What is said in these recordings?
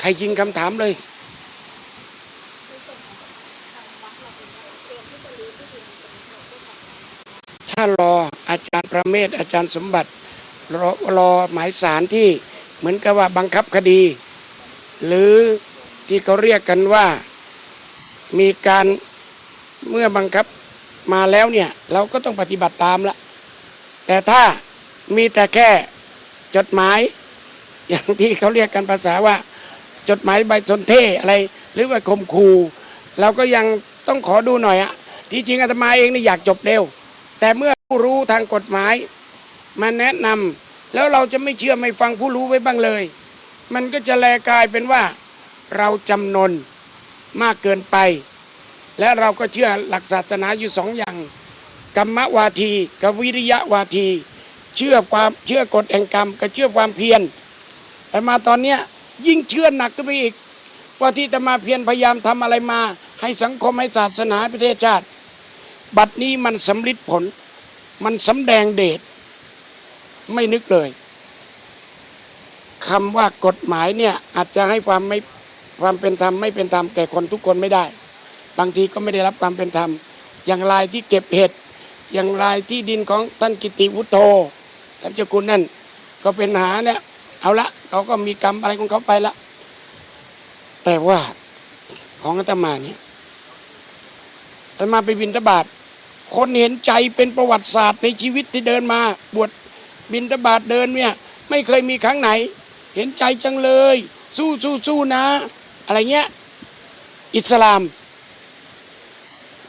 ใครยิงคำถามเลยถ้ารออาจารย์ประเมศอาจารย์สมบัติรอรอหมายสารที่เหมือนกับว่าบังคับคดี หรือที่เขาเรียกกันว่ามีการเมื่อบังคับมาแล้วเนี่ยเราก็ต้องปฏิบัติตามละแต่ถ้ามีแต่แค่จดหมาย อย่างที่เขาเรียกกันภาษาว่า จดหมายใบสนเทอะไร หรือว่าคมคูเราก็ยังต้องขอดูหน่อยอะที่จริงอาตมาเองนี่อยากจบเร็ว แต่เมื่อผู้รู้ทางกฎหมายมาแนะนำแล้วเราจะไม่เชื่อไม่ฟังผู้รู้ไว้บ้างเลย มันก็จะแลกลายเป็นว่า เราจำนนมากเกินไป และเราก็เชื่อหลักศาสนาอยู่สองอย่างกรรมวาทีกับวิริยะวาที เชื่อความเชื่อกฎแห่งกรรมกับเชื่อความเพียรแต่มาตอนเนี้ย ยิ่งเชื่อหนักขึ้นไปอีก ว่าที่จะมาเพียรพยายามทำอะไรมา ให้สังคมให้ศาสนาประเทศชาติ บัดนี้มันสำลิดผล มันสำแดงเดชไม่นึกเลยคำว่ากฎหมายเนี่ยอาจจะให้ความไม่ความเป็นธรรมไม่เป็นธรรมแก่คนทุกคนไม่ได้ บางทีก็ไม่ได้รับความเป็นธรรม อย่างรายที่เก็บเห็ด อย่างรายที่ดินของท่านกิติวุฒโธท่านเจ้าคุณนั่นก็เป็นหาเนี่ย เอาละเขาก็มีกรรมอะไรของเขาไปละ แต่ว่าของอาตมาเนี่ยอาตมาไปบินทบาทคนเห็นใจเป็นประวัติศาสตร์ในชีวิตที่เดินมาบวชบินทบาทเดินเนี่ยไม่เคยมีครั้งไหน เห็นใจจังเลย สู้สู้สู้นะ อะไรเงี้ย อิสลาม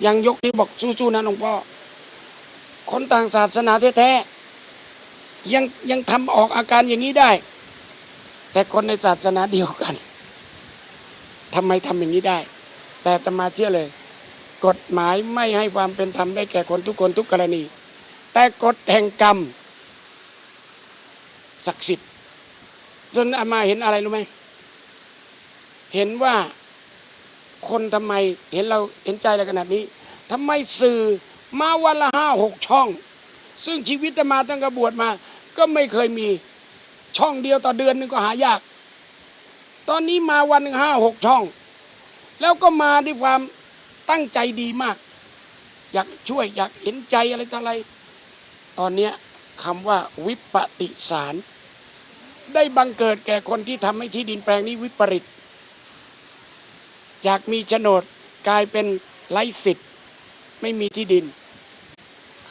ยังยกนี้วบอกสู้ๆนะหลวงพ่อคนต่างศาสนาแท้ๆยังยังทำออกอาการอย่างนี้ได้ แต่คนในศาสนาเดียวกันทำไมทำอย่างนี้ได้ แต่ตมาเชื่อเลย กฎหมายไม่ให้ความเป็นธรรมได้แก่คนทุกคนทุกกรณี แต่กฎแห่งกรรมศักดิ์สิทธิ์จนอามาเห็นอะไรรู้ไหมเห็นว่าคนทำไมเห็นเราเห็นใจเราขนาดนี้ทำไมสื่อมาวันละห้าหกช่อง ซึ่งชีวิตอามาตั้งกระบวชมา ก็ไม่เคยมี ช่องเดียวต่อเดือนนึงก็หายาก ตอนนี้มาวันหนึ่งห้าหกช่อง แล้วก็มาด้วยความตั้งใจดีมาก อยากช่วยอยากเห็นใจอะไรต่ออะไร ตอนเนี้คำว่าวิปติสาร ได้บังเกิดแก่คนที่ทำให้ที่ดินแปลงนี้วิปริต จากมีโฉนดกลายเป็นไร้สิทธิ์ไม่มีที่ดิน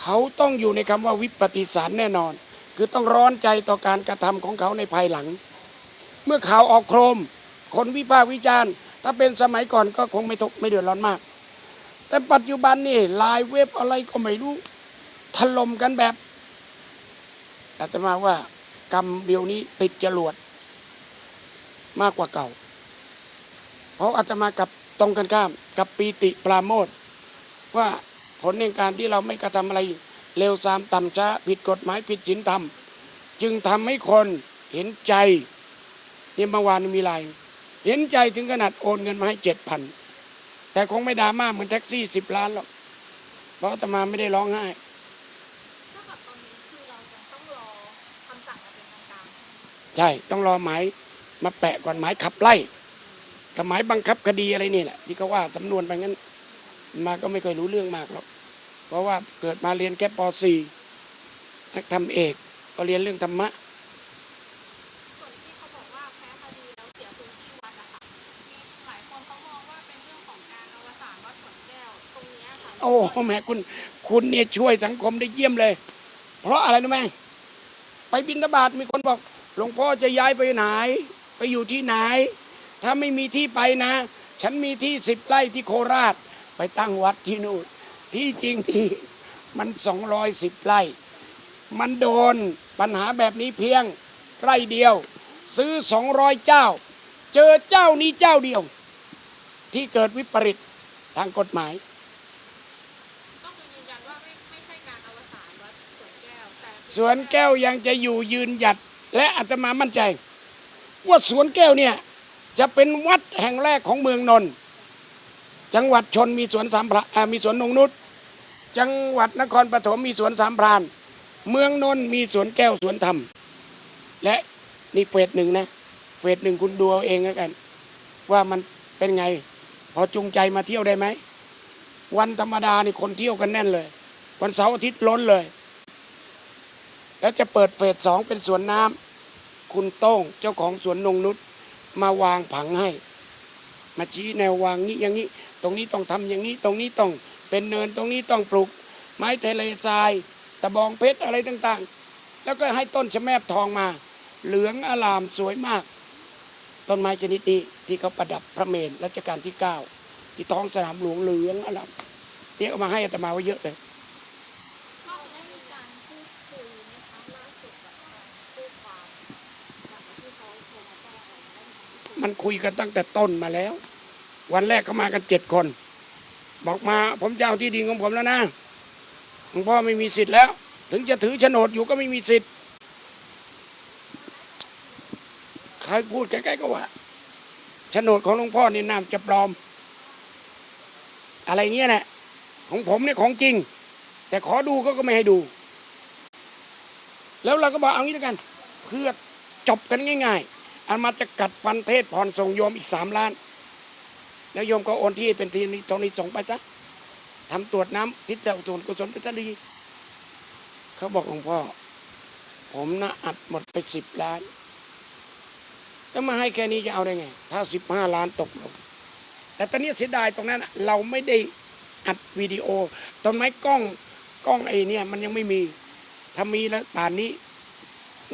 เขาต้องอยู่ในคำว่าวิปฏิสารแน่นอน คือต้องร้อนใจต่อการกระทำของเขาในภายหลัง เมื่อข่าวออกโครม คนวิพากษ์วิจารณ์ ถ้าเป็นสมัยก่อนก็คงไม่ทุกข์ไม่เดือดร้อนมาก แต่ปัจจุบันนี่ไลายเว็บอะไรก็ไม่รู้ถล่มกันแบบอาจจะมาว่ากรรมเดียวนี้ติดจรวดมากกว่าเก่า เพราะอาตมากับตรงกันข้าม กับปีติปราโมทว่าผลในการที่เราไม่กระทำอะไร เร็วซามต่ำช้าผิดกฎหมายผิดศีลธรรม จึงทำให้คนเห็นใจเนี่ยเมื่อวานมีไลน์เห็นใจถึงขนาดโอนเงินมาให้เจ็ดพันแต่คงไม่ดราม่าเหมือนแท็กซี่สิบล้านหรอกเพราะอาตมาไม่ได้ร้องไห้เท่ากับตอนนี้คือเรายังต้องรอคำสั่งมาเป็นทางการใช่ต้องรอหมายมาแปะก่อนหมายขับไล่กับหมายบังคับคดีอะไรนี่แหละที่เขาว่าสำนวนไปงั้น มาก็ไม่เคยรู้เรื่องมากหรอก เพราะว่าเกิดมาเรียนแค่ป .4 นักธรรมเอกก็เรียนเรื่องธรรมะส่วนที่เขาบอกว่าแพ้คดีแล้วเสียพื้นที่วัดอะค่ะมีหลายคนเขามองว่าเป็นเรื่องของการอวสานวัดสวนแก้วตรงเนี้ยค่ะโอ้แม่คุณคุณเนี่ยช่วยสังคมได้เยี่ยมเลย เพราะอะไรรู้ไหมไปบินทบาทมีคนบอกหลวงพ่อจะย้ายไปไหน ไปอยู่ที่ไหน ถ้าไม่มีที่ไปนะ ฉันมีที่สิบไร่ที่โคราช ไปตั้งวัดที่นู่น ที่จริงที่มันสองร้อยสิบไร่ มันโดนปัญหาแบบนี้เพียงไร่เดียว ซื้อสองร้อยเจ้า เจอเจ้านี้เจ้าเดียว ที่เกิดวิปริตทางกฎหมายก็คือยืนยันว่าไม่ไม่ใช่การอวสานวัดสวนแก้วแต่สวนแก้วยังจะอยู่ยืนหยัดและอาตมามั่นใจ ว่าสวนแก้วเนี่ยจะเป็นวัดแห่งแรกของเมืองนนท์ จังหวัดชนมีสวนสามพระอ่ามีสวนนงนุษจังหวัดนครปฐมมีสวนสามพราน เมืองนนท์มีสวนแก้วสวนธรรม และนี่เฟสหนึ่งนะ เฟสหนึ่งคุณดูเอาเองแล้วกัน ว่ามันเป็นไง พอจูงใจมาเที่ยวได้ไหม วันธรรมดานี่คนเที่ยวกันแน่นเลย วันเสาร์อาทิตย์ล้นเลย แล้วจะเปิดเฟสสองเป็นสวนน้ำคุณโต้งเจ้าของสวนนงนุชมาวางผังให้ มาชี้แนววางนี้อย่างนี้ ตรงนี้ต้องทำอย่างนี้ตรงนี้ต้องเป็นเนินตรงนี้ต้องปลูก ไม้ทะเลทราย ตะบองเพชรอะไรต่างๆ แล้วก็ให้ต้นชะแมบทองมา เหลืองอลามสวยมาก ต้นไม้ชนิดนี้ที่เขาประดับพระเมรุรัชกาลที่เก้าที่ท้องสนามหลวงเหลืองอลามเนี่ยเอามาให้อาตมาไว้เยอะเลยมันคุยกันตั้งแต่ต้นมาแล้ว วันแรกเขามากันเจ็ดคน บอกมาผมจะเอาที่ดินของผมแล้วนะหลวงพ่อไม่มีสิทธิ์แล้ว ถึงจะถือโฉนดอยู่ก็ไม่มีสิทธิ์ใครพูดใกล้ๆก็ว่าโฉนดของหลวงพ่อนี่น้ำจะปลอม อะไรเงี้ยแหละของผมเนี่ยของจริง แต่ขอดูเขาก็ไม่ให้ดู แล้วเราก็บอกเอางี้แล้วกัน เพื่อจบกันง่ายๆอันมาจะกัดฟันเทศผ่อนส่งโยมอีกสามล้าน แล้วโยมก็โอนที่เป็นทีนี้ตรงนี้ส่งไปซะทำตรวจน้ำพิจารณาส่วนกุศลพิจารีเขาบอกหลวงพ่อ ผมนะอัดหมดไปสิบล้านแล้วมาให้แค่นี้จะเอาได้ไง ถ้าสิบห้าล้านตกลง แต่ตอนนี้เสียดายตรงนั้นเราไม่ได้อัดวิดีโอต้นไม้กล้องกล้องไอ้เนี่ยมันยังไม่มีถ้ามีแล้วป่านนี้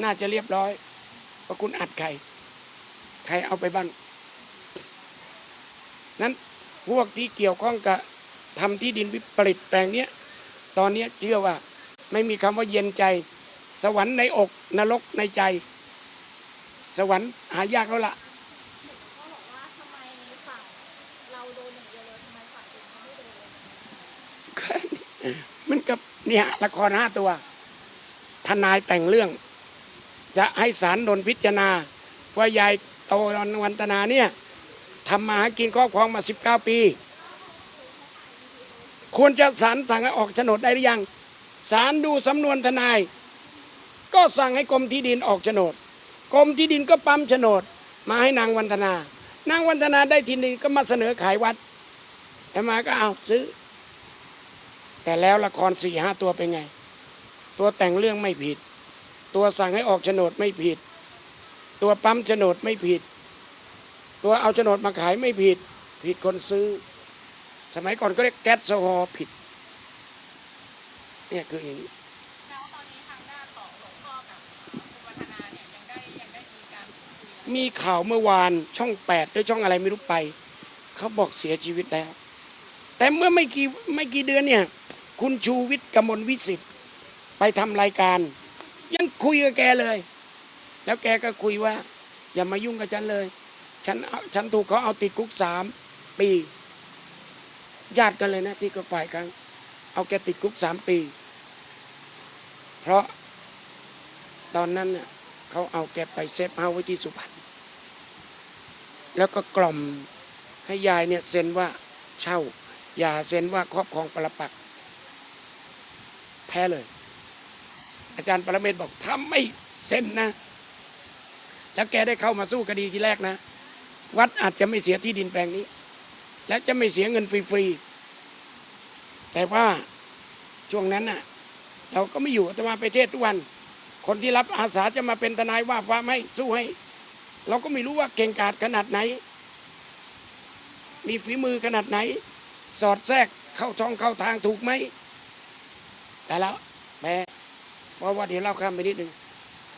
น่าจะเรียบร้อยว่าคุณอัดใคร ใครเอาไปบ้าง นั้นพวกที่เกี่ยวข้องกับทำที่ดินวิปริตแปลงเนี้ยตอนเนี้เชื่อว่าไม่มีคำว่าเย็นใจ สวรรค์ในอกนรกในใจ สวรรค์หายากแล้วล่ะเขาบอกว่าทำไมฝั่งเราโดนกับเนี่ยละครห้าตัว ทนายแต่งเรื่อง จะให้ศาลโดนพิจารณาว่ายายโตวันตนาเนี่ย ทำมาหากินครอบครองมา 19 ปี ควรจะศาลสั่งให้ออกโฉนดได้หรือยังศาลดูสำนวนทนาย ก็สั่งให้กรมที่ดินออกโฉนดกรมที่ดินก็ปั๊มโฉนด มาให้นางวันธนา นางวันธนาได้ที่ดินก็มาเสนอขายวัดแต่มาก็เอาซื้อ แต่แล้วละครสี่ห้าตัวเป็นไง ตัวแต่งเรื่องไม่ผิด ตัวสั่งให้ออกโฉนดไม่ผิด ตัวปั๊มโฉนดไม่ผิด ตัวเอาโฉนดมาขายไม่ผิด ผิดคนซื้อ สมัยก่อนก็เรียกแก๊สโซฮอล์ผิด เนี่ยคืออย่างนี้แล้วตอนนี้ทางด้านของหลวงพ่อกับคุณวัฒนาเนี่ยยังได้ยังได้มีการพูดคุยอะไรมีข่าวเมื่อวานช่องแปดหรือช่องอะไรไม่รู้ไป เขาบอกเสียชีวิตแล้ว แต่เมื่อไม่กี่ไม่กี่เดือนเนี่ย คุณชูวิทย์กมลวิสิทธิ์ไปทำรายการ ยังคุยกับแกเลย แล้วแกก็คุยว่า อย่ามายุ่งกับฉันเลย ฉันฉันถูกเขาเอาติดคุกสามปี ญาติกันเลยนะที่ก็ฝ่ายกลางเอาแกติดคุกสามปี เพราะตอนนั้นเนี่ยเขาเอาแกไปเซฟเฮาไว้ที่สุพรรณแล้วก็กล่อมให้ยายเนี่ยเซ็นว่าเช่า อย่าเซ็นว่าครอบครองปรปักแพ้เลย อาจารย์ปรเมศบอกถ้าไม่เซ็นนะ แล้วแกได้เข้ามาสู้คดีทีแรกนะ วัดอาจจะไม่เสียที่ดินแปลงนี้ และจะไม่เสียเงินฟรีๆแต่ว่าช่วงนั้นน่ะเราก็ไม่อยู่อาตมาไปเทศทุกวัน คนที่รับอาสาจะมาเป็นทนายว่าความให้สู้ให้ เราก็ไม่รู้ว่าเก่งกาจขนาดไหน มีฝีมือขนาดไหน สอดแทรกเข้าช่องเข้าทางถูกไหมแต่แล้วแม่เพราะว่าเดี๋ยวเล่าข้ามไปนิดหนึ่ง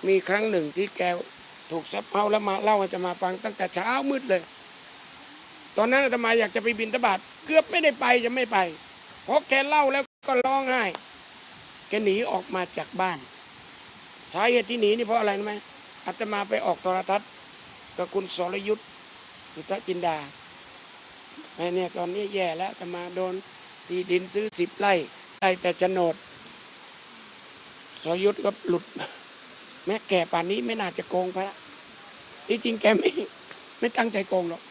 มีครั้งหนึ่งที่แก ถูกซับเฮาแล้วมาเล่าให้อาตมาฟังตั้งแต่เช้ามืดเลย ตอนนั้นอาตมาอยากจะไปบินทบาทเกือบไม่ได้ไปจะไม่ไปเพราะแกเล่าแล้วก็ร้องไห้แกหนีออกมาจากบ้านสาเหตุที่หนีนี่เพราะอะไรรู้ไหมอาตมาไปออกโทรทัศน์กับคุณสรยุทธ์ยุทธจินดาแม่เนี่ยตอนนี้แย่แล้วอาตมาโดนที่ดินซื้อสิบไร่ได้แต่โฉนดสรยุทธ์ก็หลุด แม้แก่ป่านนี้ไม่น่าจะโกงพระที่จริงแกไม่ไม่ตั้งใจโกงหรอก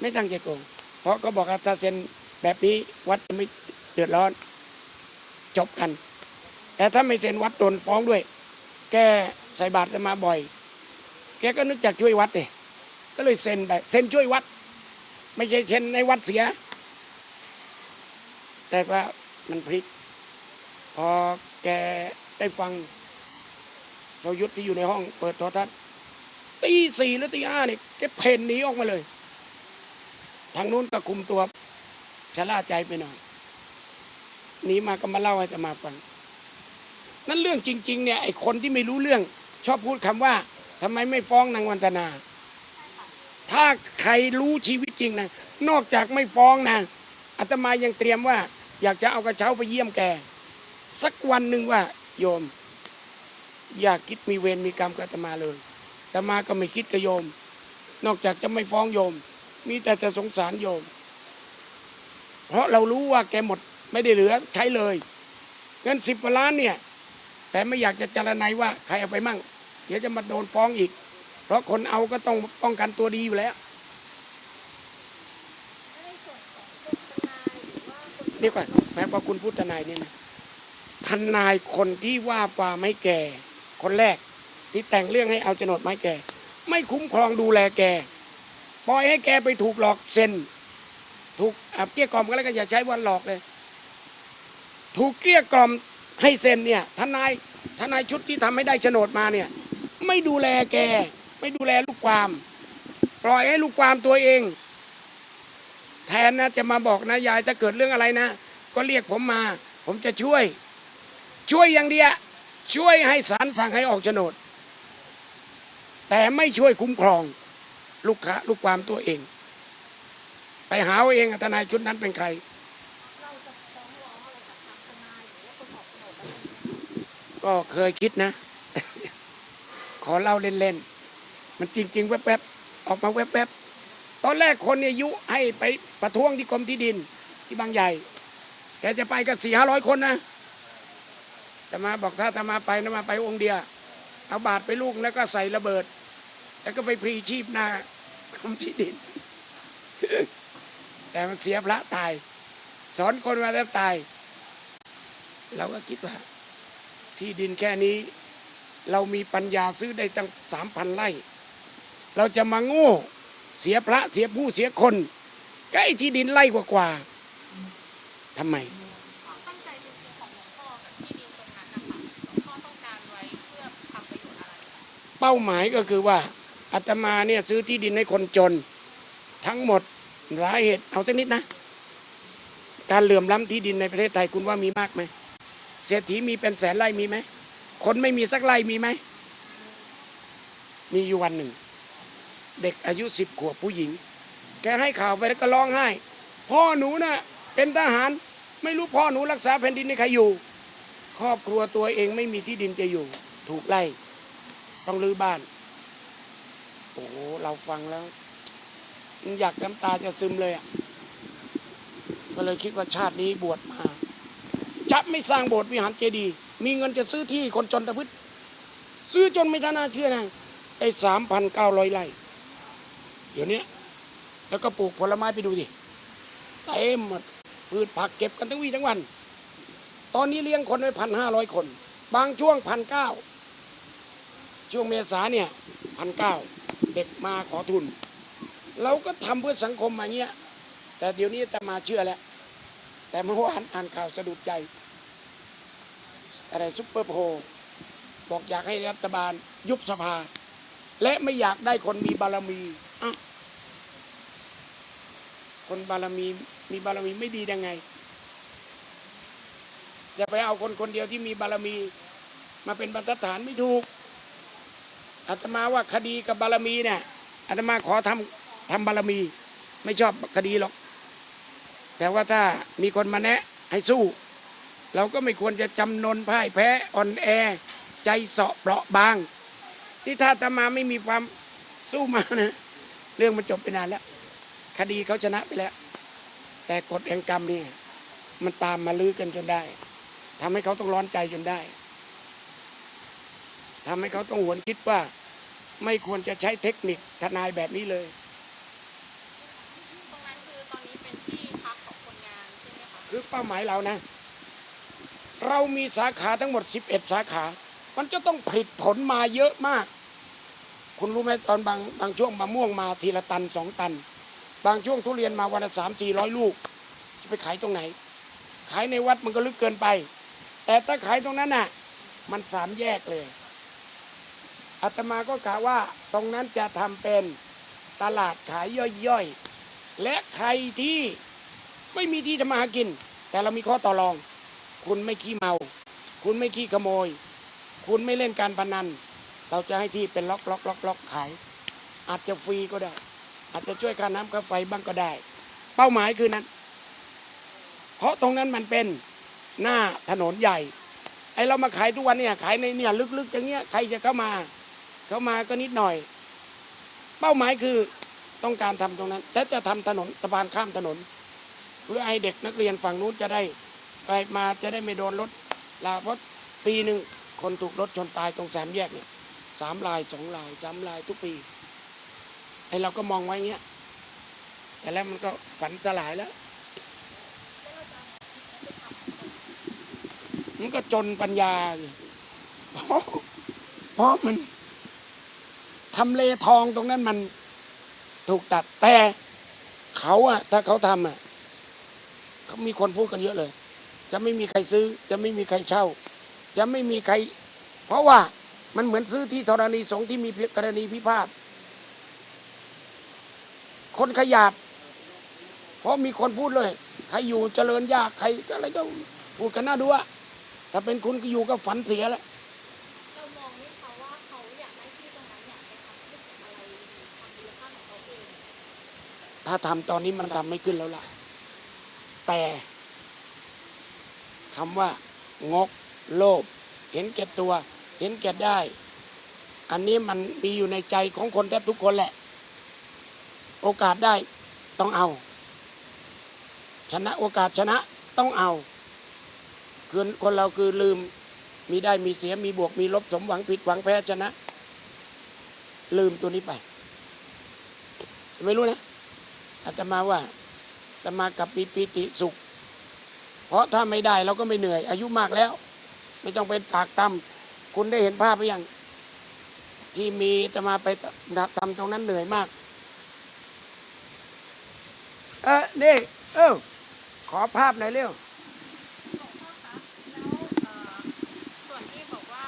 ไม่ตั้งใจโกง เพราะก็บอกว่าถ้าเซ็นแบบนี้วัดจะไม่เดือดร้อน จบกัน แต่ถ้าไม่เซ็นวัดโดนฟ้องด้วย แกใส่บาตรจะมาบ่อย แกก็นึกจากช่วยวัดเลยก็เลยเซ็นไปเซ็นช่วยวัด ไม่ใช่เซ็นในวัดเสีย แต่ว่ามันพลิก พอแกได้ฟัง ชายุทธที่อยู่ในห้องเปิดโทรทัศน์ตีสี่หรือตีห้าเนี่ยแกเพ่นหนีออกมาเลย ทางนู้นก็คุมตัวชะล่าใจไปหน่อยหนีมาก็มาเล่าให้จะมาฟังนั่นเรื่องจริง ๆ เนี่ยไอ้คนที่ไม่รู้เรื่อง ชอบพูดคำว่าทำไมไม่ฟ้องนางวันตนา ถ้าใครรู้ชีวิตจริงนะนอกจากไม่ฟ้องนะอาตมายังเตรียมว่า อยากจะเอากระเช้าไปเยี่ยมแก สักวันหนึ่งว่า โยม อยากคิดมีเวรมีกรรมกับตมาเลยตมาก็ไม่คิดกับโยม นอกจากจะไม่ฟ้องโยม มีแต่จะสงสารโยม เพราะเรารู้ว่าแกหมดไม่ได้เหลือใช้เลย เงินสิบล้านเนี่ย แต่ไม่อยากจะจารณัยว่าใครเอาไปมั่ง เดี๋ยวจะมาโดนฟ้องอีก เพราะคนเอาก็ต้องป้องกันตัวดีอยู่แล้วนส่ก่อนแม้ว่าคุณพูดทนายเนี่ยนะทนายคนที่ว่าฟาร์มให้แก่ คนแรก ที่แต่งเรื่องให้เอาโฉนดไมาให้แก ไม่คุ้มครองดูแลแก ปล่อยให้แกไปถูกหลอกเซ็น ถูกเกลี้ยกล่อมก็แล้วกันอย่าใช้วันหลอกเลย ถูกเกลี้ยกล่อมให้เซ็นเนี่ยทนายทนายชุดที่ทำให้ได้โฉนดมาเนี่ยไม่ดูแลแก ไม่ดูแลลูกความ ปล่อยให้ลูกความตัวเอง แทนนะจะมาบอกนะยายถ้าเกิดเรื่องอะไรนะ ก็เรียกผมมา ผมจะช่วย ช่วยอย่างเดียว ช่วยให้ศาลสั่งให้ออกโฉนด แต่ไม่ช่วยคุ้มครองลูกค้าลูกความตัวเอง ไปหาเอาเองทนายชุดนั้นเป็นใครเราจะฟ้องร้องอะไรกับทางทนายหรือว่าคนออกโฉนดอะไรก็เคยคิดนะ ขอเล่าเล่นๆ มันจริง ๆ แวบๆ ออกมาแวบๆ ตอนแรกคนเนี่ยยุให้ไปประท้วงที่กรมที่ดินที่บางใหญ่แกจะไปกันสี่ห้าร้อยคนนะ แต่มาบอกถ้าจะมาไปนะมาไปองค์เดียวเอาบาทไปลูกแล้วก็ใส่ระเบิด แล้วก็ไปพรีชีพหน้ากรมที่ดิน แต่มันเสียพระตาย สอนคนมาแล้วตาย เราก็คิดว่า ที่ดินแค่นี้ เรามีปัญญาซื้อได้ตั้งสามพันไร่ เราจะมาโง่เสียพระเสียผู้เสียคนก็ไอ้ที่ดินไร่กว่าๆทำไม เป้าหมายก็คือว่าอาตมาเนี่ยซื้อที่ดินให้คนจน ทั้งหมดสาเหตุเอาสักนิดนะ การเหลื่อมล้ำที่ดินในประเทศไทยคุณว่ามีมากไหมเศรษฐีมีเป็นแสนไร่มีไหมคนไม่มีสักไร่มีไหมมีอยู่วันหนึ่ง เด็กอายุสิบขวบผู้หญิง แกให้ข่าวไปแล้วก็ร้องไห้ พ่อหนูน่ะเป็นทหารไม่รู้พ่อหนูรักษาแผ่นดินให้ใครอยู่ ครอบครัวตัวเองไม่มีที่ดินจะอยู่ ถูกไล่ ต้องรื้อบ้าน โอ้โหเราฟังแล้ว อยากน้ำตาจะซึมเลยอะ ก็เลยคิดว่าชาตินี้บวชมา จะไม่สร้างโบสถ์วิหารเจดีย์มีเงินจะซื้อที่คนจนตะพืชซื้อจนไม่ทน่าเชื่อนะไอ้สามพันเก้าร้อยไร่เดี๋ยวนี้แล้วก็ปลูกผลไม้ไปดูสิเต็มหมดพืชผักเก็บกันทั้งวี่ทั้งวัน ตอนนี้เลี้ยงคนไว้พันห้าร้อยคน บางช่วงพันเก้า ช่วงเมษาเนี่ยพันเก้าเด็กมาขอทุน เราก็ทำเพื่อสังคมมาเงี้ย แต่เดี๋ยวนี้แต่มาเชื่อแล้ว แต่เมื่อวานอ่านข่าวสะดุดใจ อะไรซุปเปอร์โพลบอกอยากให้รัฐบาลยุบสภา และไม่อยากได้คนมีบารมีอ้าวคนบารมีมีบารมีไม่ดียังไงจะไปเอาคนคนเดียวที่มีบารมี มาเป็นบรรทัดฐานไม่ถูก อาตมาว่าคดีกับบารมีเนี่ยอาตมาขอทำทำบารมี ไม่ชอบคดีหรอก แต่ว่าถ้ามีคนมาแนะให้สู้ เราก็ไม่ควรจะจำนนพ่ายแพ้อ่อนแอ ใจเสาะเปราะบางที่ถ้าอาตมาไม่มีความสู้มานะเรื่องมันจบไปนานแล้ว คดีเขาชนะไปแล้ว แต่กฎแห่งกรรมนี่มันตามมาลื้อกันจนได้ทำให้เขาต้องร้อนใจจนได้ ทำให้เขาต้องหวนคิดว่า ไม่ควรจะใช้เทคนิคทนายแบบนี้เลยตรงนั้นคือตอนนี้เป็นที่พักของคนงานใช่ไหมคะคือเป้าหมายเรานะ เรามีสาขาทั้งหมด 11 สาขา มันจะต้องผลิตผลมาเยอะมาก คุณรู้ไหมตอนบางบางช่วงมะม่วงมาทีละตันสองตัน บางช่วงทุเรียนมาวันละสามสี่ร้อยลูก จะไปขายตรงไหน ขายในวัดมันก็ลึกเกินไป แต่ถ้าขายตรงนั้นน่ะ มันสามแยกเลย อาตมาก็กะว่าตรงนั้นจะทำเป็นตลาดขายย่อยๆ และใครที่ไม่มีที่ทำมาหากิน แต่เรามีข้อต่อรอง คุณไม่ขี้เมา คุณไม่ขี้ขโมย คุณไม่เล่นการพนัน เราจะให้ที่เป็นล็อกล็อกล็อกล็อกขาย อาจจะฟรีก็ได้ อาจจะช่วยค่าน้ำค่าไฟบ้างก็ได้ เป้าหมายคือนั้น เพราะตรงนั้นมันเป็นหน้าถนนใหญ่ไอเรามาขายทุกวันเนี่ยขายในเนี่ยลึกๆอย่างเงี้ยใครจะเข้ามา เขามาก็นิดหน่อย เป้าหมายคือต้องการทำตรงนั้น และจะทำถนนสะพานข้ามถนน เพื่อให้เด็กนักเรียนฝั่งนู้นจะได้ไปมาจะได้ไม่โดนรถลาเพราะปีหนึ่งคนถูกรถชนตายตรงสามแยกเนี่ยสามลายสองลายสามลายทุกปีไอเราก็มองไว้เงี้ย แต่แล้วมันก็ฝันสลายแล้ว มันก็จนปัญญาเพราะเพราะมัน ทำเลทองตรงนั้นมันถูกตัดแต่เขาอะถ้าเขาทำอะเขามีคนพูดกันเยอะเลย จะไม่มีใครซื้อ จะไม่มีใครเช่า จะไม่มีใคร เพราะว่ามันเหมือนซื้อที่ธรณีสงที่มีกรณีพิพาทคนขยับเพราะมีคนพูดเลย ใครอยู่เจริญยากใครอะไรก็พูดกันน่าดูอะถ้าเป็นคุณก็อยู่ก็ฝันเสียแล้ว ถ้าทำตอนนี้มันทำไม่ขึ้นแล้วล่ะ แต่คำว่างกโลภเห็นแก่ตัว เห็นแก่ได้ อันนี้มันมีอยู่ในใจของคนแทบทุกคนแหละ โอกาสได้ต้องเอา ชนะโอกาสชนะต้องเอาคือคนเราคือลืมมีได้มีเสียมีบวกมีลบสมหวังผิดหวังแพ้ชนะ ลืมตัวนี้ไป ไม่รู้นะ อาตมาว่าอาตมากับปีปีติสุข เพราะถ้าไม่ได้เราก็ไม่เหนื่อย อายุมากแล้ว ไม่ต้องเป็นปากตำคุณได้เห็นภาพหรือยังที่มีอาตมาไปทำตรงนั้นเหนื่อยมาก เออนี่เออขอภาพหน่อยเร็ว หลวงพ่อคะแล้วเอ่อส่วนที่บอกว่า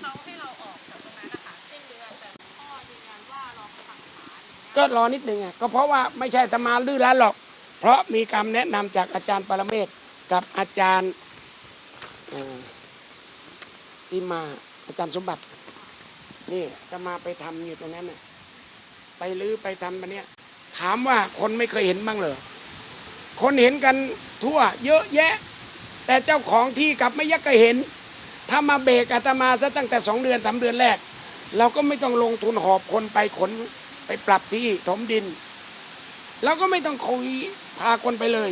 เขาให้เราออกจากตรงนั้นนะคะสิ้นเดือนแต่หลวงพ่อยืนยันว่ารอคำสั่งศาลอย่างเงี้ย ก็รอนิดหนึ่งอะก็เพราะว่าไม่ใช่อาตมาดื้อรั้นหรอก เพราะมีคำแนะนำจากอาจารย์ปรเมศกับอาจารย์ที่มาอาจารย์สมบัติ นี่อาตมาไปทำอยู่ตรงนั้นน่ะไปลื้อไปทำแบบนี้ถามว่าคนไม่เคยเห็นบ้างเหรอคนเห็นกันทั่ว เยอะแยะ แต่เจ้าของที่กลับไม่ยักก็เห็นถ้ามาเบรกอาตมาซะตั้งแต่สองเดือนสามเดือนแรก เราก็ไม่ต้องลงทุนหอบคนไปขน ไปปรับที่ถมดินเราก็ไม่ต้องคุยพาคนไปเลย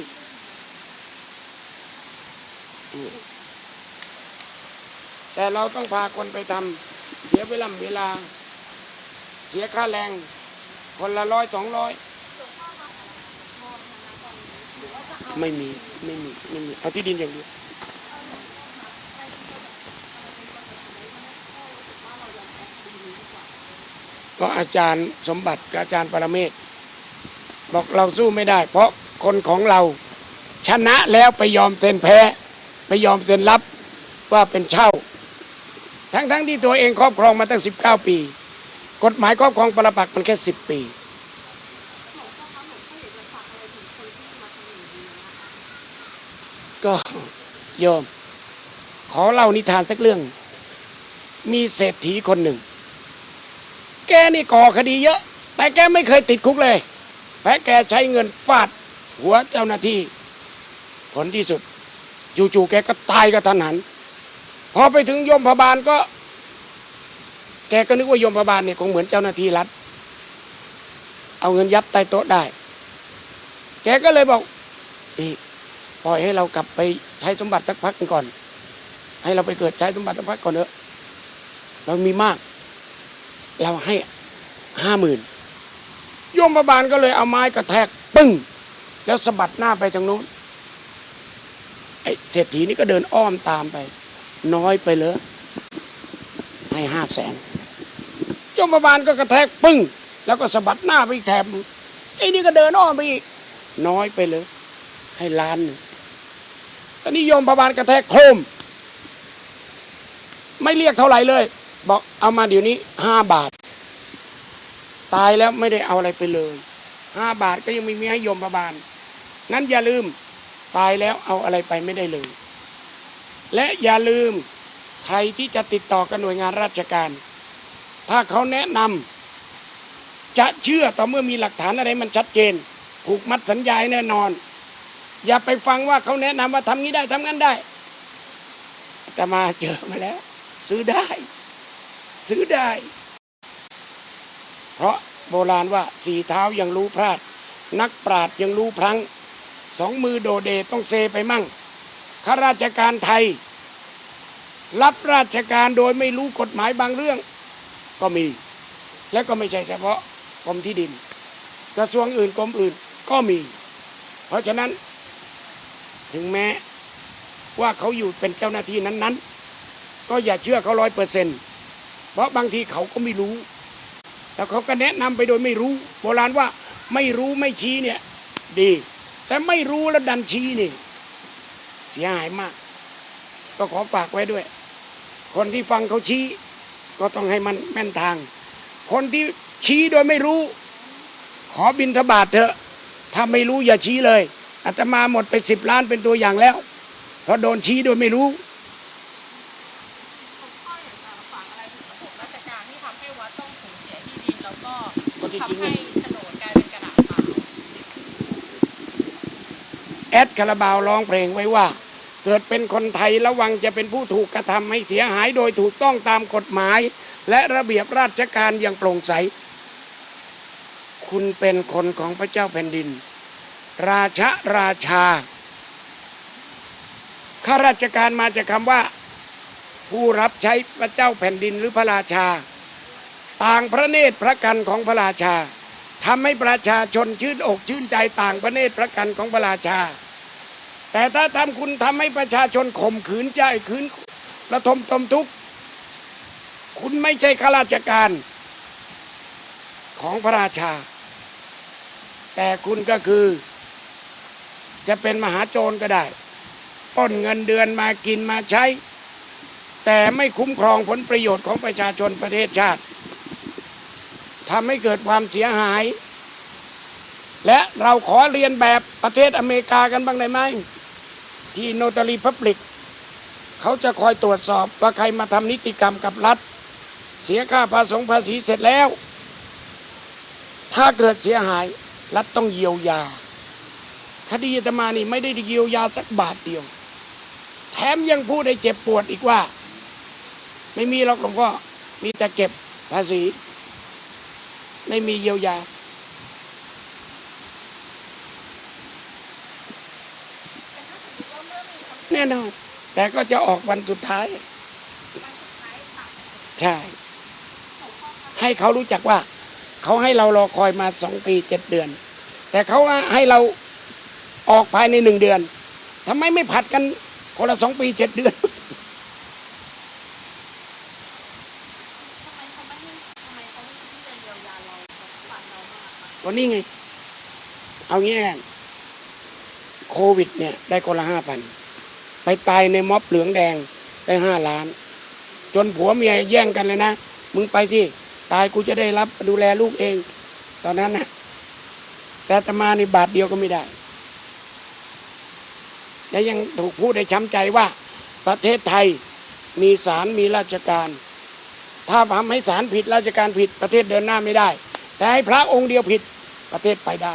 แต่เราต้องพาคนไปทำเสียเวลาเวลา เสียค่าแรง คนละร้อยสองร้อยไม่มี ไม่มี ไม่มี เอาที่ดินอย่างเดียว ก็อาจารย์สมบัติกับอาจารย์ปรเมศบอกเราสู้ไม่ได้ เพราะคนของเราชนะแล้วไปยอมเซ็นแพ้ไปยอมเซ็นรับว่าเป็นเช่า ทั้งๆที่ตัวเองครอบครองมาตั้ง 19 ปี กฎหมายครอบครองปรปักมันแค่ 10 ปีก็โยม ขอเล่านิทานสักเรื่อง มีเศรษฐีคนหนึ่ง แกนี่ก่อคดีเยอะ แต่แกไม่เคยติดคุกเลยแต่แกใช้เงินฟาด หัวเจ้าหน้าที่ ผลที่สุดจู่ๆแกก็ตายกระทันหันพอไปถึงยมพบาลก็ แกก็นึกว่ายมพบาลเนี่ยคงเหมือนเจ้าหน้าที่รัฐ เอาเงินยัดใต้โต๊ะได้ แกก็เลยบอกอีปล่อยให้เรากลับไปใช้สมบัติสักพักก่อน ให้เราไปเกิดใช้สมบัติสักพักก่อนเถอะเรามีมาก เราให้ห้าหมื่นโยมบาลก็เลยเอาไม้กระแทกปึ้ง แล้วสะบัดหน้าไปทางนู้นไอ้เศรษฐีนี่ก็เดินอ้อมตามไป น้อยไปเลยให้ห้าแสนโยมบาลก็กระแทกปึ้ง แล้วก็สะบัดหน้าไปอีกแถบไอ้นี่ก็เดินอ้อมไปอีกน้อยไปเลย ให้ล้านหนึ่งตอนนี้โยมบาลกระแทกโคม ไม่เรียกเท่าไหร่เลย บอกเอามาเดี๋ยวนี้ห้าบาท ตายแล้วไม่ได้เอาอะไรไปเลยห้าบาทก็ยังไม่มีให้โยมประบาล นั้นอย่าลืมตายแล้วเอาอะไรไปไม่ได้เลย และอย่าลืมใครที่จะติดต่อกับหน่วยงานราชการ ถ้าเขาแนะนำจะเชื่อต่อเมื่อมีหลักฐานอะไรมันชัดเจน ผูกมัดสัญญาแน่นอน อย่าไปฟังว่าเขาแนะนำว่าทำงี้ได้ทำงั้นได้แต่มาเจอมาแล้ว ซื้อได้ ซื้อได้ เพราะโบราณว่าสี่เท้ายังรู้พลาด นักปราดยังรู้พลังสองมือโดเดต้องเซไปมั่งข้าราชการไทย รับราชการโดยไม่รู้กฎหมายบางเรื่องก็มี และก็ไม่ใช่เฉพาะกรมที่ดิน กระทรวงอื่นกรมอื่นก็มี เพราะฉะนั้นถึงแม้ว่าเขาอยู่เป็นเจ้าหน้าที่นั้นๆ ก็อย่าเชื่อเขาร้อยเปอร์เซ็นต์ เพราะบางทีเขาก็ไม่รู้ แล้วเขาก็แนะนำไปโดยไม่รู้ โบราณว่าไม่รู้ไม่ชี้เนี่ย ดี แต่ไม่รู้แล้วดันชี้นี่ เสียหายมาก ก็ขอฝากไว้ด้วย คนที่ฟังเขาชี้ ก็ต้องให้มันแม่นทาง คนที่ชี้โดยไม่รู้ ขอบินทบาทเถอะ ถ้าไม่รู้อย่าชี้เลยอาตมาหมดไปสิบล้านเป็นตัวอย่างแล้วเพราะโดนชี้โดยไม่รู้ ผมพ่ออยากจะฝากอะไรถึงระบบราชการที่ทำให้วัดต้องสูญเสียที่ดิน แล้วก็ ก็ที่จริง ทำ เนี่ ให้ ย โฉนดกลายเป็นกระดาษเปล่า แอดคาราบาวร้องเพลงไว้ว่า เกิดเป็นคนไทยระวังจะเป็นผู้ถูกกระทำให้เสียหายโดยถูกต้องตามกฎหมาย และระเบียบราชการอย่างโปร่งใส คุณเป็นคนของพระเจ้าแผ่นดิน ราชะราชาข้าราชการมาจากคำว่า ผู้รับใช้พระเจ้าแผ่นดินหรือพระราชา ต่างพระเนตรพระกันของพระราชาทำให้ประชาชนชื่นอกชื่นใจต่างพระเนตรพระกันของพระราชา แต่ถ้าทำคุณทำให้ประชาชนข่มขืนใจขืนระทมตมทุกข์ คุณไม่ใช่ข้าราชการของพระราชา แต่คุณก็คือ จะเป็นมหาโจรก็ได้ป้นเงินเดือนมากินมาใช้ แต่ไม่คุ้มครองผลประโยชน์ของประชาชนประเทศชาติทำให้เกิดความเสียหาย และเราขอเรียนแบบประเทศอเมริกากันบ้างได้ไหม ที่โนตารีพับลิกเขาจะคอยตรวจสอบว่าใครมาทำนิติกรรมกับรัฐ เสียค่าภาษีภาษีเสร็จแล้ว ถ้าเกิดเสียหาย รัฐต้องเยียวยา คดีอาตมานี่ไม่ได้เยียวยาสักบาทเดียว แถมยังพูดให้เจ็บปวดอีกว่า ไม่มีหรอกหลวงพ่อมีแต่เก็บภาษี ไม่มีเยียวยา แน่นอน แต่ก็จะออกวันสุดท้าย ใช่ ให้เขารู้จักว่า เขาให้เรารอคอยมาสองปีเจ็ดเดือน แต่เขาให้เราออกภายในหนึ่งเดือนทำไมไม่ผัดกันคนละสองปีเจ็ดเดือนทำไมเขาไม่ให้ทำไมเขาไม่ที่จะเยียวยาเราฝันเรามากอะวันนี้ไง เอางี้กันโควิดเนี่ย ได้คนละห้าพัน ไปตายในม็อบเหลืองแดงได้ห้าล้าน จนผัวเมียแย่งกันเลยนะ มึงไปสิ ตายกูจะได้รับดูแลลูกเอง ตอนนั้นนะแต่อาตมาในบาทเดียวก็ไม่ได้ และยังถูกพูดได้ช้ำใจว่า ประเทศไทยมีศาลมีราชการ ถ้าทำให้ศาลผิดราชการผิดประเทศเดินหน้าไม่ได้ แต่ให้พระองค์เดียวผิดประเทศไปได้